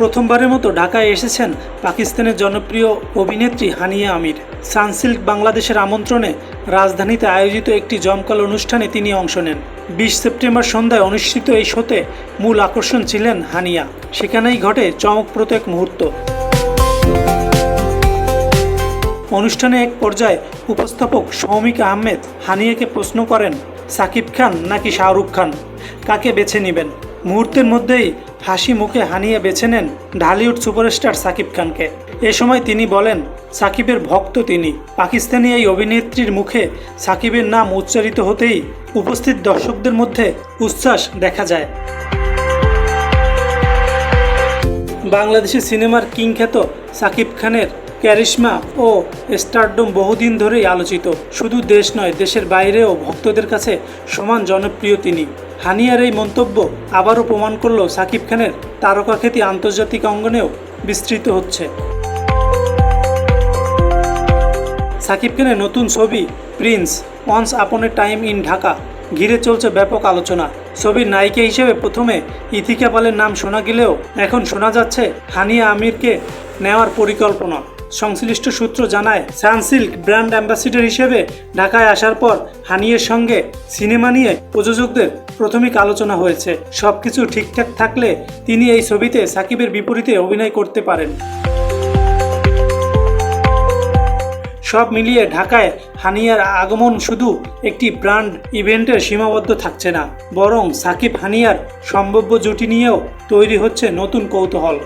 প্রথমবারের মতো ঢাকায় এসেছেন পাকিস্তানের জনপ্রিয় অভিনেত্রী হানিয়া আমির। সানসিল্ক বাংলাদেশের আমন্ত্রণে রাজধানীতে আয়োজিত একটি জমকাল অনুষ্ঠানে তিনি অংশ নেন। বিশ সেপ্টেম্বর সন্ধ্যায় অনুষ্ঠিত এই শোতে মূল আকর্ষণ ছিলেন হানিয়া। সেখানেই ঘটে চমকপ্রদ এক মুহূর্ত। অনুষ্ঠানে এক পর্যায়ে উপস্থাপক সৌমিক আহমেদ হানিয়াকে প্রশ্ন করেন, সাকিব খান নাকি শাহরুখ খান? কাকে বেছে নেবেন? মুহূর্তের মধ্যেই হাসি মুখে হানিয়ে বেছে নেন ঢালিউড সুপারস্টার সাকিব খানকে। এ সময় তিনি বলেন, সাকিবের ভক্ত তিনি। পাকিস্তানি এই অভিনেত্রীর মুখে সাকিবের নাম উচ্চারিত হতেই উপস্থিত দর্শকদের মধ্যে উচ্ছ্বাস দেখা যায়। বাংলাদেশের সিনেমার কিং খ্যাত সাকিব খানের ক্যারিশমা ও স্টারডম বহুদিন ধরেই আলোচিত। শুধু দেশ নয়, দেশের বাইরেও ভক্তদের কাছে সমান জনপ্রিয় তিনি। হানিয়ার এই মন্তব্য আবারও প্রমাণ করল সাকিব খানের তারকাখ্যাতি আন্তর্জাতিক অঙ্গনেও বিস্তৃত হচ্ছে। সাকিব খানের নতুন ছবি Prince, once upon A time in Dhaka, ঘিরে চলছে ব্যাপক আলোচনা। ছবির নায়িকা হিসেবে প্রথমে ইথিকা পালের নাম শোনা গেলেও এখন শোনা যাচ্ছে হানিয়া আমিরকে নেওয়ার পরিকল্পনা। সংশ্লিষ্ট সূত্র জানায়, সানসিল্ক ব্র্যান্ড অ্যাম্বাসিডর হিসেবে ঢাকায় আসার পর হানিয়ের সঙ্গে সিনেমা নিয়ে প্রযোজকদের প্রাথমিক আলোচনা হয়েছে। সবকিছু ঠিকঠাক থাকলে তিনি এই ছবিতে সাকিবের বিপরীতে অভিনয় করতে পারেন। সব মিলিয়ে ঢাকায় হানিয়ার আগমন শুধু একটি ব্র্যান্ড ইভেন্টের সীমাবদ্ধ থাকছে না, বরং সাকিব হানিয়ার সম্ভাব্য জুটি নিয়েও তৈরি হচ্ছে নতুন কৌতূহল।